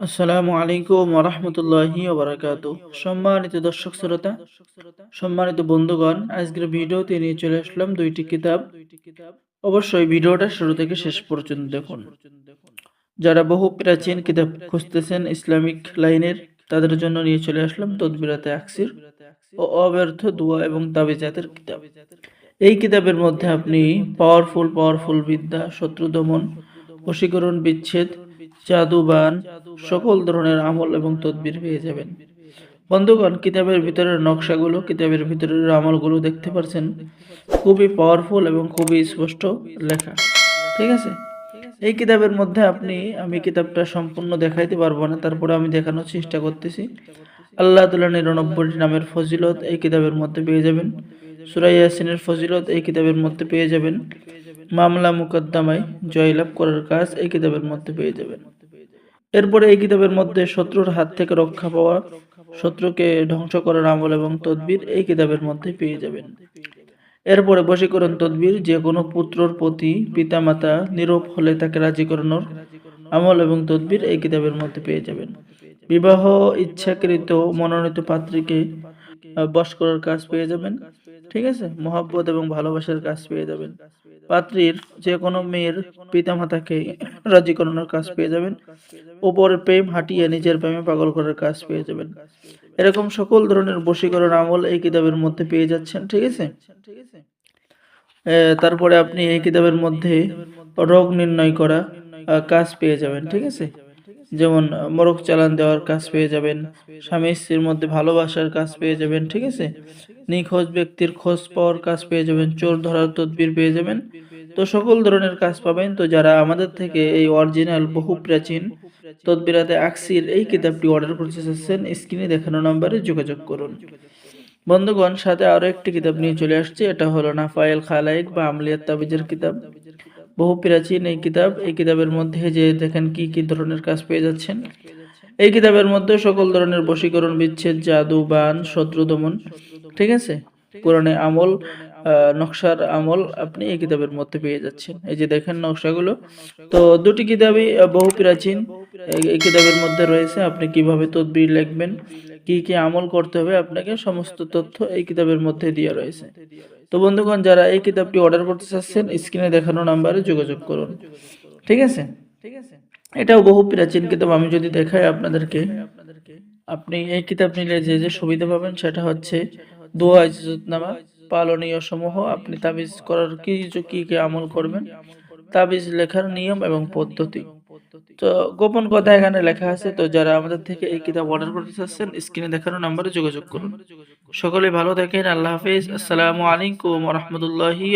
আসসালামু আলাইকুম ওরহমতুল্লাহি ওবরাকাত সম্মানিত দর্শক শ্রোতা, সম্মানিত বন্ধুগণ, আজকের ভিডিওতে নিয়ে চলে আসলাম দুইটি কিতাব। অবশ্যই ভিডিওটা শুরু থেকে শেষ পর্যন্ত দেখুন। যারা বহু প্রাচীন কিতাব খুঁজতেছেন ইসলামিক লাইনের, তাদের জন্য নিয়ে চলে আসলাম তদবিরাতে আকসির ও অব্যর্থ দোয়া এবং তাবিজাতের কিতাব। এই কিতাবের মধ্যে আপনি পাওয়ারফুল পাওয়ারফুল বিদ্যা, শত্রু দমন, বশীকরণ বিচ্ছেদ জাদুবান সকল ধরনের আমল এবং তদবির পেয়ে যাবেন। বন্ধুগণ, কিতাবের ভিতরের নকশাগুলো, কিতাবের ভিতরের আমলগুলো দেখতে পাচ্ছেন। খুবই পাওয়ারফুল এবং খুবই স্পষ্ট লেখা। ঠিক আছে? এই কিতাবের মধ্যে আপনি, আমি কিতাবটা সম্পূর্ণ দেখাইতে পারব না, তারপরে আমি দেখানোর চেষ্টা করতেছি। আল্লাহ তালা নিরানব্বইটি নামের ফজিলত এই কিতাবের মধ্যে পেয়ে যাবেন। সুরাই ইয়াসিনের ফজিলত এই কিতাবের মধ্যে পেয়ে যাবেন। মামলা মুকদ্দমায় জয়লাভ করার কাজ এই কিতাবের মধ্যে পেয়ে যাবেন। এরপরে এই কিতাবের মধ্যে শত্রুর হাত থেকে রক্ষা পাওয়া, শত্রুকে ধ্বংস করার আমল এবং তদবির এই কিতাবের মধ্যে পেয়ে যাবেন। এরপরে বশীকরণ তদবির, যে কোনো পুত্রর প্রতি পিতামাতা নীরব হলে তাকে রাজি করানোর আমল এবং তদবির এই কিতাবের মধ্যে পেয়ে যাবেন। বিবাহ ইচ্ছাকৃত মনোনীত পাত্রীকে বশ করার কাজ পেয়ে যাবেন। ঠিক আছে? মহাব্বত এবং ভালোবাসার কাজ পেয়ে যাবেন। পাত্রীর যে কোনো মেয়ের পিতামাতাকে রাজি করানোর কাজ পেয়ে যাবেন। ওপরে প্রেম হাঁটিয়ে নিজের প্রেমে পাগল করার কাজ পেয়ে যাবেন। এরকম সকল ধরনের বশীকরণ আমল এই কিতাবের মধ্যে পেয়ে যাচ্ছেন। ঠিক আছে? এ, তারপরে আপনি এই কিতাবের মধ্যে রোগ নির্ণয় করা কাজ পেয়ে যাবেন। ঠিক আছে? যেমন, মোরগ চালান দেওয়ার কাজ পেয়ে যাবেন, স্বামী স্ত্রীর মধ্যে ভালোবাসার কাজ পেয়ে যাবেন, ঠিক আছে? নিখোঁজ ব্যক্তির খোঁজ পাওয়ার কাজ পেয়ে যাবেন, চোর ধরার তদবির পেয়ে যাবেন। তো সকল ধরনের কাজ পাবেন। তো যারা আমাদের থেকে এই অরিজিনাল বহু প্রাচীন তদবিরাতে আকসির এই কিতাবটি অর্ডার করতে চাচ্ছেন স্ক্রিনে দেখানো নম্বরে যোগাযোগ করুন। বন্ধুগণ, সাথে আরও একটি কিতাব নিয়ে চলে আসছে। এটা হলো নাফায়েল খালাইক বা আমলিয়াত তাবিজের কিতাব। বহু প্রাচীন এই কিতাব, এই কিতাবের মধ্যে যে দেখেন কি কি ধরনের কাজ পেয়ে যাচ্ছেন। এই কিতাবের মধ্যে সকল ধরনের বশীকরণ, বিচ্ছেদ, জাদু, বান, শত্রু দমন, ঠিক আছে? কোরআনে আমল নকশার আমল আপনি এই কিতাবের মধ্যে পেয়ে যাচ্ছেন। এই যে দেখেন নকশাগুলো। তো দুটি কিতাবই বহু প্রাচীন এই কিতাবের মধ্যে রয়েছে। আপনি কীভাবে তদবির লিখবেন কি কি আমল করতে হবে আপনাকে সমস্ত তথ্য এই কিতাবের মধ্যে দেওয়া রয়েছে। তো বন্ধুগণ, যারা এই কিতাবটি অর্ডার করতে চাচ্ছেন স্ক্রিনে দেখানো নাম্বারে যোগাযোগ করুন। ঠিক আছে? ঠিক আছে এটাও বহু প্রাচীন কিতাব। আমি যদি দেখাই আপনাদেরকে, আপনি এই কিতাব নিলে যে যে সুবিধা পাবেন সেটা হচ্ছে দোয়া ইজ্জতনামা পালনীয় সমূহ। আপনি তাবিজ করার কি কি আমল করবেন? তাবিজ লেখার নিয়ম এবং পদ্ধতি। তো গোপন কথা এখানে লেখা আছে, তো যারা আমাদের থেকে এই কিতাব অর্ডার করতে চাচ্ছেন স্ক্রিনে দেখানো নাম্বারে যোগাযোগ করুন। সকলে ভালো থাকেন, আল্লাহ হাফিজ। আসসালামু আলাইকুম রহমতুল্লাহি